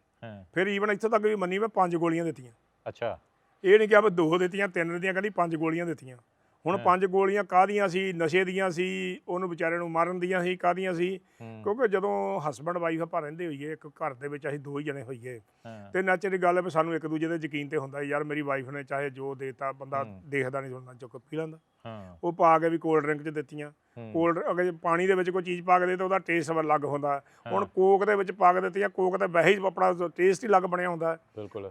[SPEAKER 2] ਫਿਰ ਈਵਨ ਇੱਥੋਂ ਤੱਕ ਵੀ ਮੰਨੀ ਮੈਂ ਪੰਜ ਗੋਲੀਆਂ ਦਿੱਤੀਆਂ।
[SPEAKER 1] ਅੱਛਾ।
[SPEAKER 2] ਇਹ ਨਹੀਂ ਕਿਹਾ ਵੀ ਦੋ ਦਿੱਤੀਆਂ ਤਿੰਨ ਦਿੱਤੀਆਂ ਕਹਿੰਦੀ ਪੰਜ ਗੋਲੀਆਂ ਦਿੱਤੀਆਂ। ਹੁਣ। ਪੰਜ ਗੋਲੀਆਂ ਕਾਹਦੀਆਂ ਸੀ ਨਸ਼ੇ ਦੀਆਂ ਸੀ ਉਹਨੂੰ ਵਿਚਾਰੇ ਨੂੰ ਮਾਰਨ ਦੀਆਂ ਸੀ ਕਾਹਦੀਆਂ ਸੀ? ਕਿਉਂਕਿ ਜਦੋਂ ਹਸਬੰਡ ਵਾਈਫ ਆਪਾਂ ਰਹਿੰਦੇ ਹੋਈਏ ਇੱਕ ਘਰ ਦੇ ਵਿੱਚ ਅਸੀਂ ਦੋ ਹੀ ਜਣੇ ਹੋਈਏ ਤੇ ਨੈਚੁਰਲੀ ਗੱਲ ਹੈ ਵੀ ਸਾਨੂੰ ਇੱਕ ਦੂਜੇ ਦੇ ਯਕੀਨ ਤੇ ਹੁੰਦਾ ਯਾਰ ਮੇਰੀ ਵਾਈਫ ਨੇ ਚਾਹੇ ਜੋ ਦੇਤਾ ਬੰਦਾ। ਦੇਖਦਾ ਨਹੀਂ ਸੁਣਦਾ ਚੁੱਕ ਪੀ ਲੈਂਦਾ। ਉਹ ਪਾ ਕੇ ਵੀ ਕੋਲਡ ਡਰਿੰਕ ਚ ਦਿੱਤੀਆਂ। ਕੋਲਡ ਅਗਰ ਪਾਣੀ ਦੇ ਵਿੱਚ ਕੋਈ ਚੀਜ਼ ਪਾ ਕੇ ਦੇ ਤਾਂ ਉਹਦਾ ਟੇਸਟ ਅਲੱਗ ਹੁੰਦਾ। ਹੁਣ। ਕੋਕ ਦੇ ਵਿੱਚ ਪਾ ਕੇ ਦਿੱਤੀਆਂ ਕੋਕ ਤਾਂ ਵੈਸੇ ਹੀ ਆਪਣਾ ਟੇਸਟ ਹੀ ਅਲੱਗ ਬਣਿਆ ਹੁੰਦਾ।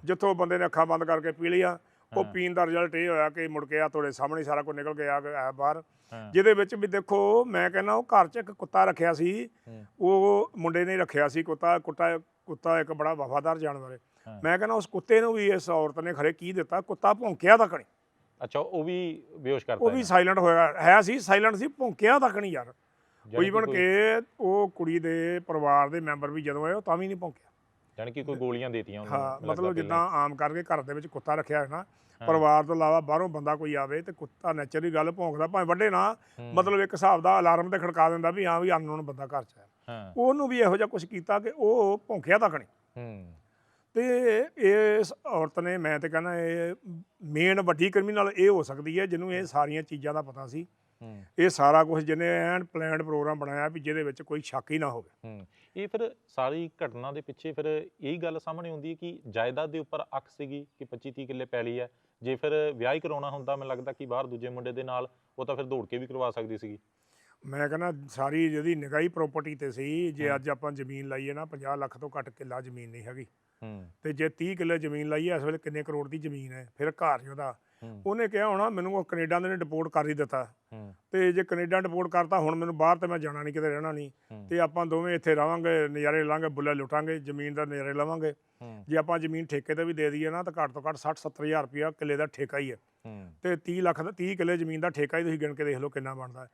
[SPEAKER 2] ਜਿੱਥੋਂ ਬੰਦੇ ਨੇ ਅੱਖਾਂ ਬੰਦ ਕਰਕੇ ਪੀ ਲਿਆ ਉਹ। ਪੀਣ ਦਾ ਰਿਜ਼ਲਟ ਇਹ ਹੋਇਆ ਕਿ ਮੁੜ ਕੇ ਆ ਤੁਹਾਡੇ ਸਾਹਮਣੇ ਸਾਰਾ ਕੁਝ ਨਿਕਲ ਕੇ ਆ ਗਿਆ ਬਾਹਰ ਜਿਹਦੇ ਵਿੱਚ ਵੀ ਦੇਖੋ ਮੈਂ ਕਹਿੰਦਾ ਉਹ ਘਰ 'ਚ ਇੱਕ ਕੁੱਤਾ ਰੱਖਿਆ ਸੀ। ਉਹ ਮੁੰਡੇ ਨੇ ਰੱਖਿਆ ਸੀ ਕੁੱਤਾ ਕੁੱਤਾ ਕੁੱਤਾ ਇੱਕ ਬੜਾ ਵਫਾਦਾਰ ਜਾਨਵਰ ਹੈ। ਮੈਂ ਕਹਿੰਦਾ ਉਸ ਕੁੱਤੇ ਨੂੰ ਵੀ ਇਸ ਔਰਤ ਨੇ ਖਰੇ ਕੀ ਦਿੱਤਾ? ਕੁੱਤਾ ਭੌਂਕਿਆ ਤੱਕ ਨਹੀਂ।
[SPEAKER 1] ਅੱਛਾ ਉਹ ਵੀ ਬੇਹੋਸ਼ ਕਰਤਾ
[SPEAKER 2] ਉਹ ਵੀ ਸਾਇਲੈਂਟ ਹੋਇਆ। ਹੈ ਸੀ ਸਾਇਲੈਂਟ ਸੀ ਭੌਂਕਿਆ ਤੱਕ ਨਹੀਂ ਯਾਰ। ਕੋਈ ਬਣ ਕੇ ਉਹ ਕੁੜੀ ਦੇ ਪਰਿਵਾਰ ਦੇ ਮੈਂਬਰ ਵੀ ਜਦੋਂ ਆਏ ਉਹ ਤਾਂ ਵੀ ਨਹੀਂ ਭੌਂਕਿਆ।
[SPEAKER 1] ਜਾਣੀ ਕਿ ਕੋਈ ਗੋਲੀਆਂ ਦੇਤੀਆਂ ਉਹਨੂੰ
[SPEAKER 2] ਹਾਂ ਮਤਲਬ। ਜਿੱਦਾਂ ਆਮ ਕਰਕੇ ਘਰ ਦੇ ਵਿੱਚ ਕੁੱਤਾ ਰੱਖਿਆ ਹੈ ਨਾ। ਪਰਿਵਾਰ ਤੋਂ ਇਲਾਵਾ ਬਾਹਰੋਂ ਬੰਦਾ ਕੋਈ ਆਵੇ ਤੇ ਕੁੱਤਾ ਨੇਚਰਲੀ ਗੱਲ ਭੌਂਕਦਾ ਭਾਵੇਂ ਵੱਡੇ ਨਾ ਮਤਲਬ ਇੱਕ ਹਿਸਾਬ ਦਾ ਅਲਾਰਮ ਤੇ ਖੜਕਾ ਦਿੰਦਾ ਵੀ ਹਾਂ ਵੀ ਅਨਨੋਨ ਬੰਦਾ ਘਰ 'ਚ ਹੈ। ਉਹਨੂੰ ਵੀ ਇਹੋ ਜਿਹਾ ਕੁਝ ਕੀਤਾ ਕਿ ਉਹ ਭੌਂਕਿਆ ਤੱਕ ਨਹੀਂ।
[SPEAKER 1] ਹੂੰ।
[SPEAKER 2] ਤੇ ਇਸ ਔਰਤ ਨੇ ਮੈਂ ਤੇ ਕਹਿੰਦਾ ਇਹ ਮੇਨ ਵੱਡੀ ਕ੍ਰਿਮੀਨਲ ਇਹ ਹੋ ਸਕਦੀ ਹੈ ਜਿਹਨੂੰ ਇਹ ਸਾਰੀਆਂ ਚੀਜ਼ਾਂ ਦਾ ਪਤਾ ਸੀ। ਇਹ ਸਾਰਾ ਕੁਝ ਜਿਹਨੇ ਐਨ ਪਲਾਨਡ ਪ੍ਰੋਗਰਾਮ ਬਣਾਇਆ ਵੀ ਜਿਹਦੇ ਵਿੱਚ ਕੋਈ ਸ਼ੱਕ ਹੀ ਨਾ ਹੋਵੇ।
[SPEAKER 1] ਇਹ ਫਿਰ ਸਾਰੀ ਘਟਨਾ ਦੇ ਪਿੱਛੇ ਫਿਰ ਇਹੀ ਗੱਲ ਸਾਹਮਣੇ ਆਉਂਦੀ ਹੈ ਕਿ ਜਾਇਦਾਦ ਦੇ ਉੱਪਰ ਅੱਖ ਸੀਗੀ ਕਿ 25 30 ਕਿੱਲੇ ਪੈਲੀ ਹੈ। ਜੇ ਫਿਰ ਵਿਆਹ ਹੀ ਕਰਾਉਣਾ ਹੁੰਦਾ ਮੈਨੂੰ ਲੱਗਦਾ ਕਿ ਬਾਹਰ ਦੂਜੇ ਮੁੰਡੇ ਦੇ ਨਾਲ ਉਹ ਤਾਂ ਫਿਰ ਦੌੜ ਕੇ ਵੀ ਕਰਵਾ ਸਕਦੀ ਸੀਗੀ।
[SPEAKER 2] ਮੈਂ ਕਹਿੰਦਾ ਸਾਰੀ ਜਿਹਦੀ ਨਿਗਾਹੀ ਪ੍ਰਾਪਰਟੀ ਤੇ ਸੀ ਜੇ। ਅੱਜ ਆਪਾਂ ਜ਼ਮੀਨ ਲਾਈਏ ਨਾ 50 ਲੱਖ ਤੋਂ ਘੱਟ ਕਿੱਲਾ ਜ਼ਮੀਨ ਨਹੀਂ ਹੈਗੀ।
[SPEAKER 1] ਹੂੰ।
[SPEAKER 2] ਤੇ ਜੇ 30 ਕਿੱਲੇ ਜ਼ਮੀਨ ਲਾਈਏ ਇਸ ਵੇਲੇ ਕਿੰਨੇ ਕਰੋੜ ਦੀ ਜ਼ਮੀਨ ਹੈ ਫਿਰ ਘਰ ਹੂੰ ਉਹਨੇ ਕਿਹਾ ਹੋਣਾ ਮੈਨੂੰ ਉਹ ਕੈਨੇਡਾ ਦੇ ਨੇ ਡਿਪੋਰਟ ਕਰ ਹੀ ਦਿੱਤਾ। ਤੇ ਜੇ ਕੈਨੇਡਾ ਡਿਪੋਰਟ ਕਰਤਾ ਹੁਣ ਮੈਨੂੰ ਬਾਹਰ ਤੇ ਮੈਂ ਜਾਣਾ ਨਹੀਂ ਕਿਤੇ ਰਹਿਣਾ ਨਹੀਂ। ਤੇ ਆਪਾਂ ਦੋਵੇਂ ਇੱਥੇ ਰਵਾਂਗੇ ਨਜ਼ਾਰੇ ਲਾਂਗੇ ਬੁੱਲੇ ਲੁੱਟਾਂਗੇ ਜ਼ਮੀਨ ਦਾ ਨਜ਼ਾਰੇ ਲਵਾਂਗੇ। ਜੇ ਆਪਾਂ ਜ਼ਮੀਨ ਠੇਕੇ ਤੇ ਵੀ ਦੇ ਦਈਏ ਨਾ ਤਾਂ ਘੱਟ ਤੋਂ ਘੱਟ 60 70000 ਰੁਪਇਆ ਕਿੱਲੇ ਦਾ ਠੇਕਾ ਹੀ ਹੈ। ਤੇ 30 ਲੱਖ ਦਾ 30 ਕਿੱਲੇ ਜ਼ਮੀਨ ਦਾ ਠੇਕਾ ਹੀ ਤੁਸੀਂ ਗਿਣ ਕੇ ਦੇਖ ਲਓ ਕਿੰਨਾ ਬਣਦਾ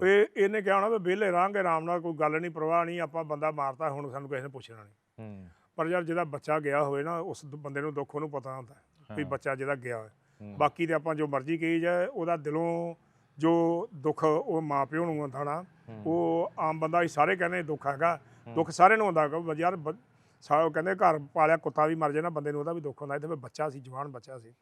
[SPEAKER 2] ਤੇ ਇਹਨੇ ਕਿਹਾ ਹੋਣਾ ਵੀ ਵਿਹਲੇ ਰਹਾਂਗੇ ਆਰਾਮ ਨਾਲ ਕੋਈ ਗੱਲ ਨਹੀਂ ਪਰਵਾਹ ਨਹੀਂ ਆਪਾਂ ਬੰਦਾ ਮਾਰਤਾ ਹੁਣ ਸਾਨੂੰ ਕਿਸੇ ਨੇ ਪੁੱਛਣਾ ਨਹੀਂ। ਪਰ ਯਾਰ ਜਿਹਦਾ ਬੱਚਾ ਗਿਆ ਹੋਵੇ ਨਾ ਉਸ ਬੰਦੇ ਨੂੰ ਦੁੱਖ ਉਹਨੂੰ ਪਤਾ ਹੁੰਦਾ ਵੀ ਬੱਚਾ ਜਿਹਦਾ ਗਿਆ ਹੋਵੇ। ਬਾਕੀ ਤੇ ਆਪਾਂ ਜੋ ਮਰਜ਼ੀ ਕਹੀ ਜਾਏ ਉਹਦਾ ਦਿਲੋਂ ਜੋ ਦੁੱਖ ਉਹ ਮਾਪਿਓ ਨੂੰ ਹੁੰਦਾ ਨਾ ਉਹ ਆਮ ਬੰਦਾ ਹੀ ਸਾਰੇ ਕਹਿੰਦੇ ਦੁੱਖ ਹੈਗਾ। ਦੁੱਖ ਸਾਰਿਆਂ ਨੂੰ ਹੁੰਦਾ ਹੈਗਾ ਯਾਰ ਬ- ਸਾ ਉਹ ਕਹਿੰਦੇ ਘਰ ਪਾਲਿਆ ਕੁੱਤਾ ਵੀ ਮਰ ਜਾਏ ਨਾ ਬੰਦੇ ਨੂੰ ਉਹਦਾ ਵੀ ਦੁੱਖ ਹੁੰਦਾ ਇਹ ਤੇ ਬੱਚਾ ਸੀ ਜਵਾਨ ਬੱਚਾ ਸੀ।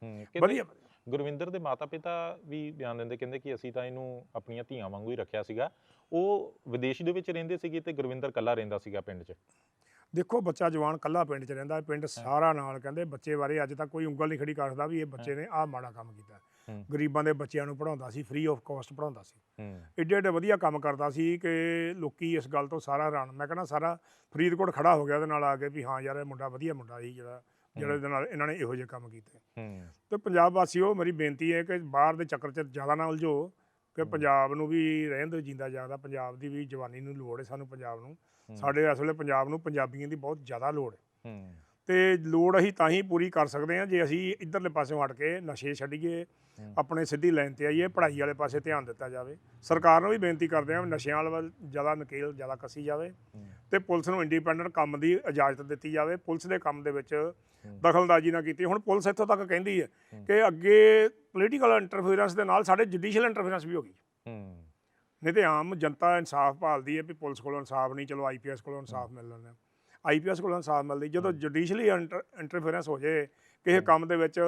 [SPEAKER 2] ਵਧੀਆ।
[SPEAKER 1] ਗੁਰਵਿੰਦਰ ਦੇ ਮਾਤਾ-ਪਿਤਾ ਵੀ ਬਿਆਨ ਦਿੰਦੇ ਕਹਿੰਦੇ ਕਿ ਅਸੀਂ ਤਾਂ ਇਹਨੂੰ ਆਪਣੀਆਂ ਧੀਆਂ ਵਾਂਗੂ ਹੀ ਰੱਖਿਆ ਸੀਗਾ ਉਹ ਵਿਦੇਸ਼ ਦੇ ਵਿੱਚ ਰਹਿੰਦੇ ਸੀਗੇ ਤੇ ਗੁਰਵਿੰਦਰ ਕੱਲਾ ਰਹਿੰਦਾ ਸੀਗਾ ਪਿੰਡ 'ਚ।
[SPEAKER 2] ਦੇਖੋ ਬੱਚਾ ਜਵਾਨ ਕੱਲਾ ਪਿੰਡ 'ਚ ਰਹਿੰਦਾ ਪਿੰਡ ਸਾਰਾ ਨਾਲ ਕਹਿੰਦੇ ਬੱਚੇ ਬਾਰੇ ਅੱਜ ਤੱਕ ਕੋਈ ਉਂਗਲ ਨਹੀਂ ਖੜੀ ਕਰਦਾ ਵੀ ਇਹ ਬੱਚੇ ਨੇ ਆਹ ਮਾੜਾ ਕੰਮ ਕੀਤਾ। ਗਰੀਬਾਂ ਦੇ ਬੱਚਿਆਂ ਨੂੰ ਪੜਾਉਂਦਾ ਸੀ ਫ੍ਰੀ ਆਫ ਕਾਸਟ ਪੜਾਉਂਦਾ ਸੀ। ਏਡੇ ਏਡੇ ਵਧੀਆ ਕੰਮ ਕਰਦਾ ਸੀ ਕਿ ਲੋਕੀ ਇਸ ਗੱਲ ਤੋਂ ਸਾਰਾ ਹੈਰਾਨ। ਮੈਂ ਕਹਿੰਦਾ ਸਾਰਾ ਫਰੀਦਕੋਟ ਖੜਾ ਹੋ ਗਿਆ ਉਹਦੇ ਨਾਲ ਆ ਕੇ ਵੀ ਹਾਂ ਯਾਰ ਇਹ ਮੁੰਡਾ ਵਧੀਆ ਮੁੰਡਾ ਸੀ ਜਿਹੜਾ ਜਿਹੜਾ ਇਹਦੇ ਨਾਲ ਇਹਨਾਂ ਨੇ ਇਹੋ ਜਿਹੇ ਕੰਮ ਕੀਤੇ। ਤੇ ਪੰਜਾਬ ਵਾਸੀਓ ਮੇਰੀ ਬੇਨਤੀ ਹੈ ਕਿ ਬਾਹਰ ਦੇ ਚੱਕਰ 'ਚ ਜ਼ਿਆਦਾ ਨਾ ਉਲਝੋ। ਕਿ। ਪੰਜਾਬ ਨੂੰ ਵੀ ਰਹਿਣ ਦਿਓ ਜਿੰਦਾ ਜ਼ਿਆਦਾ ਪੰਜਾਬ ਦੀ ਵੀ ਜਵਾਨੀ ਨੂੰ ਲੋੜ ਹੈ ਸਾਨੂੰ ਪੰਜਾਬ ਨੂੰ। ਸਾਡੇ ਇਸ ਵੇਲੇ ਪੰਜਾਬ ਨੂੰ ਪੰਜਾਬੀਆਂ ਦੀ ਬਹੁਤ ਜ਼ਿਆਦਾ ਲੋੜ ਹੈ। ਤੇ ਲੋੜ ਅਸੀਂ ਤਾਂ ਹੀ ਪੂਰੀ ਕਰ ਸਕਦੇ ਹਾਂ ਜੇ ਅਸੀਂ ਇਧਰਲੇ ਪਾਸਿਓਂ ਹਟ ਕੇ ਨਸ਼ੇ ਛੱਡੀਏ। ਆਪਣੇ ਸਿੱਧੀ ਲਾਈਨ ਤੇ ਆਈਏ ਪੜ੍ਹਾਈ ਵਾਲੇ ਪਾਸੇ ਧਿਆਨ ਦਿੱਤਾ ਜਾਵੇ। ਸਰਕਾਰ ਨੂੰ ਵੀ ਬੇਨਤੀ ਕਰਦੇ ਹਾਂ ਨਸ਼ਿਆਂ ਵੱਲ ਜ਼ਿਆਦਾ ਨਕੇਲ ਜ਼ਿਆਦਾ ਕੱਸੀ ਜਾਵੇ। ਤੇ ਪੁਲਿਸ ਨੂੰ ਇੰਡੀਪੈਂਡੈਂਟ ਕੰਮ ਦੀ ਇਜਾਜ਼ਤ ਦਿੱਤੀ ਜਾਵੇ ਪੁਲਿਸ ਦੇ ਕੰਮ ਦੇ ਵਿੱਚ ਦਖਲਅੰਦਾਜ਼ੀ ਨਾ ਕੀਤੀ। ਹੁਣ ਪੁਲਿਸ ਇੱਥੋਂ ਤੱਕ ਕਹਿੰਦੀ ਹੈ। ਕਿ ਅੱਗੇ ਪੋਲੀਟੀਕਲ ਇੰਟਰਫੇਰੈਂਸ ਦੇ ਨਾਲ ਸਾਡੇ ਜੁਡੀਸ਼ੀਅਲ ਇੰਟਰਫੇਰੈਂਸ ਵੀ ਹੋ ਗਈ। ਨਹੀਂ ਤੇ ਆਮ ਜਨਤਾ ਇਨਸਾਫ ਭਾਲਦੀ ਹੈ ਵੀ ਪੁਲਿਸ ਕੋਲੋਂ ਇਨਸਾਫ ਨਹੀਂ ਚਲੋ ਆਈਪੀਐਸ ਕੋਲੋਂ ਇਨਸਾਫ ਮਿਲ ਲੈਂਦਾ ਆਈਪੀਐਸ ਕੋਲੋਂ ਇਨਸਾਫ ਮਿਲਦੀ ਜਦੋਂ ਜੁਡੀਸ਼ੀਅਲੀ ਇੰਟਰਫੇਰੈਂਸ ਹੋ ਜੇ ਕਿਸੇ ਕੰਮ ਦੇ ਵਿੱਚ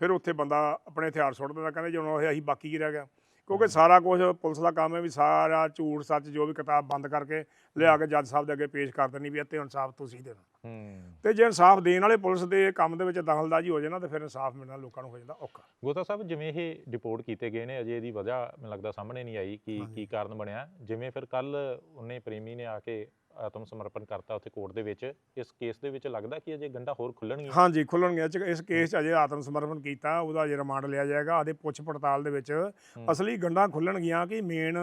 [SPEAKER 2] ਫਿਰ ਉੱਥੇ ਬੰਦਾ ਆਪਣੇ ਹਥਿਆਰ ਸੁੱਟ ਦਿੰਦਾ ਕਹਿੰਦੇ ਜਦੋਂ ਇਹ ਅਸੀਂ ਬਾਕੀ ਕੀ ਰਹਿ ਗਿਆ? ਕਿਉਂਕਿ ਸਾਰਾ ਕੁਝ ਪੁਲਿਸ ਦਾ ਕੰਮ ਹੈ ਵੀ ਸਾਰਾ ਝੂਠ ਸੱਚ ਜੋ ਵੀ ਕਿਤਾਬ ਬੰਦ ਕਰਕੇ ਲਿਆ ਕੇ ਜੱਜ ਸਾਹਿਬ ਦੇ ਅੱਗੇ ਪੇਸ਼ ਕਰ ਦੇਣੀ ਵੀ ਇੱਥੇ ਇਨਸਾਫ ਤੁਸੀਂ ਦੇਣਾ।
[SPEAKER 1] ਹੂੰ।
[SPEAKER 2] ਤੇ ਜੇ ਇਨਸਾਫ ਦੇਣ ਵਾਲੇ ਪੁਲਿਸ ਦੇ ਕੰਮ ਦੇ ਵਿੱਚ ਦਖਲਅੰਦਾਜ਼ੀ ਹੋ ਨਾ ਤੇ ਫਿਰ ਇਨਸਾਫ ਮਿਲਣਾ ਲੋਕਾਂ ਨੂੰ ਹੋ ਜਾਂਦਾ ਔਖਾ।
[SPEAKER 1] ਗੋਤਾ ਸਾਹਿਬ ਜਿਵੇਂ ਇਹ ਰਿਪੋਰਟ ਕੀਤੇ ਗਏ ਨੇ ਅਜੇ ਇਹਦੀ ਵਜ੍ਹਾ ਮੈਨੂੰ ਲੱਗਦਾ ਸਾਹਮਣੇ ਨਹੀਂ ਆਈ ਕਿ। ਕੀ ਕਾਰਨ ਬਣਿਆ। ਜਿਵੇਂ ਫਿਰ ਕੱਲ ਉਹਨੇ ਪ੍ਰੇਮੀ ਨੇ ਆ ਕੇ ਆਤਮ ਸਮਰਪਣ ਕਰਤਾ ਉੱਥੇ ਕੋਰਟ ਦੇ ਵਿੱਚ ਇਸ ਕੇਸ ਦੇ ਵਿੱਚ ਲੱਗਦਾ ਕਿ ਅਜੇ ਗੰਡਾ ਹੋਰ ਖੁੱਲਣਗੀਆਂ?
[SPEAKER 2] ਹਾਂਜੀ ਖੁੱਲਣਗੇ ਇਸ ਕੇਸ 'ਚ ਅਜੇ ਆਤਮ ਸਮਰਪਣ ਕੀਤਾ ਉਹਦਾ ਅਜੇ ਰਿਮਾਂਡ ਲਿਆ ਜਾਏਗਾ। ਆਦੇ ਪੁੱਛ ਪੜਤਾਲ ਦੇ ਵਿੱਚ ਅਸਲੀ ਗੰਢਾਂ ਖੁੱਲਣਗੀਆਂ ਕਿ ਮੇਨ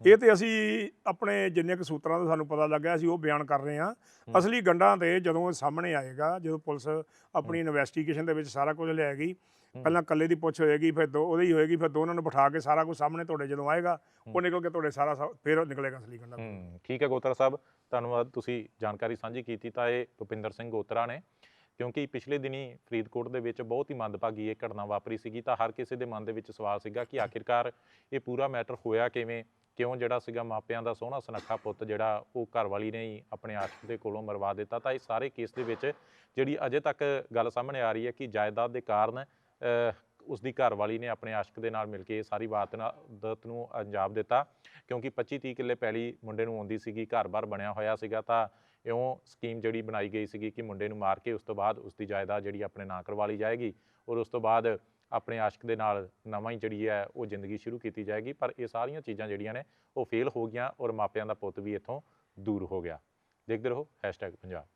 [SPEAKER 2] ਇਹ ਤੇ ਅਸੀਂ ਆਪਣੇ ਜਿੰਨੇ ਕੁ ਸੂਤਰਾਂ ਤੋਂ ਸਾਨੂੰ ਪਤਾ ਲੱਗਾ ਅਸੀਂ ਉਹ ਬਿਆਨ ਕਰ ਰਹੇ ਹਾਂ। ਅਸਲੀ ਗੰਢਾਂ ਤੇ ਜਦੋਂ ਸਾਹਮਣੇ ਆਏਗਾ ਜਦੋਂ ਪੁਲਿਸ ਆਪਣੀ ਇਨਵੈਸਟੀਗੇਸ਼ਨ ਦੇ ਵਿੱਚ ਸਾਰਾ ਕੁਝ ਲਿਆਏਗੀ। ਪਹਿਲਾਂ ਇਕੱਲੇ ਦੀ ਪੁੱਛ ਹੋਏਗੀ ਫਿਰ ਦੋ ਉਹਦੀ ਹੋਏਗੀ ਫਿਰ ਦੋਨਾਂ ਨੂੰ ਬਿਠਾ ਕੇ ਸਾਰਾ ਕੁਝ ਸਾਹਮਣੇ ਤੁਹਾਡੇ ਜਦੋਂ ਆਏਗਾ ਉਹ। ਨਿਕਲ ਕੇ ਤੁਹਾਡੇ ਸਾਰਾ ਸਾ- ਫਿਰ ਨਿਕਲੇਗਾ ਅਸਲੀ
[SPEAKER 1] ਹੂੰ ਠੀਕ ਹੈ ਗੋਤਰਾ ਸਾਹਿਬ ਧੰਨਵਾਦ ਤੁਸੀਂ ਜਾਣਕਾਰੀ ਸਾਂਝੀ ਕੀਤੀ ਤਾਂ ਇਹ ਭੁਪਿੰਦਰ ਸਿੰਘ ਗੋਤਰਾ ਨੇ ਕਿਉਂਕਿ ਪਿਛਲੇ ਦਿਨੀ ਫਰੀਦਕੋਟ ਦੇ ਵਿੱਚ ਬਹੁਤ ਹੀ ਮੰਦਭਾਗੀ ਇਹ ਘਟਨਾ ਵਾਪਰੀ ਸੀਗੀ ਤਾਂ ਹਰ ਕਿਸੇ ਦੇ ਮਨ ਦੇ ਵਿੱਚ ਸਵਾਲ ਸੀਗਾ ਕਿ ਆਖਿਰਕਾਰ ਇਹ ਪੂਰਾ ਮੈਟਰ ਹੋਇਆ ਕਿਵੇਂ ਕਿਉਂ ਜਿਹੜਾ ਸੀਗਾ ਮਾਪਿਆਂ ਦਾ ਸੋਹਣਾ ਸੁਨੱਖਾ ਪੁੱਤ ਜਿਹੜਾ ਉਹ ਘਰ ਵਾਲੀ ਨੇ ਹੀ ਆਪਣੇ ਆਸ਼ਕ ਦੇ ਕੋਲੋਂ ਮਰਵਾ ਦਿੱਤਾ ਤਾਂ ਇਹ ਸਾਰੇ ਕੇਸ ਦੇ ਵਿੱਚ ਜਿਹੜੀ ਅਜੇ ਤੱਕ ਗੱਲ ਸਾਹਮਣੇ ਆ ਰਹੀ ਹੈ ਕਿ ਜਾਇਦਾਦ ਦੇ ਕਾਰਨ ਉਸ ਦੀ ਘਰਵਾਲੀ ਨੇ ਆਪਣੇ ਆਸ਼ਕ ਦੇ ਨਾਲ ਮਿਲ ਕੇ ਇਹ ਸਾਰੀ ਬਾਤ ਦਤ ਨੂੰ ਅੰਜਾਮ ਦਿੱਤਾ। ਕਿਉਂਕਿ 25 30 ਕਿੱਲੇ ਪੈਲੀ ਮੁੰਡੇ ਨੂੰ ਆਉਂਦੀ ਸੀਗੀ ਘਰ-ਬਾਰ ਬਣਿਆ ਹੋਇਆ ਸੀਗਾ, ਤਾਂ ਇਉਂ ਸਕੀਮ ਜਿਹੜੀ ਬਣਾਈ ਗਈ ਸੀਗੀ ਕਿ ਮੁੰਡੇ ਨੂੰ ਮਾਰ ਕੇ ਉਸ ਤੋਂ ਬਾਅਦ ਉਸ ਦੀ ਜਾਇਦਾਦ ਜਿਹੜੀ ਆਪਣੇ ਨਾਂ ਕਰਵਾ ਲਈ ਜਾਏਗੀ ਔਰ ਉਸ ਤੋਂ ਬਾਅਦ ਆਪਣੇ ਆਸ਼ਕ ਦੇ ਨਾਲ ਨਵਾਂ ਹੀ ਜਿਹੜੀ ਹੈ ਉਹ ਜ਼ਿੰਦਗੀ ਸ਼ੁਰੂ ਕੀਤੀ ਜਾਏਗੀ। ਪਰ ਇਹ ਸਾਰੀਆਂ ਚੀਜ਼ਾਂ ਜਿਹੜੀਆਂ ਨੇ, ਉਹ ਫੇਲ ਹੋ ਗਈਆਂ ਔਰ ਮਾਪਿਆਂ ਦਾ ਪੁੱਤ ਵੀ ਇੱਥੋਂ ਦੂਰ ਹੋ ਗਿਆ। ਦੇਖਦੇ ਰਹੋ #ਪੰਜਾਬ।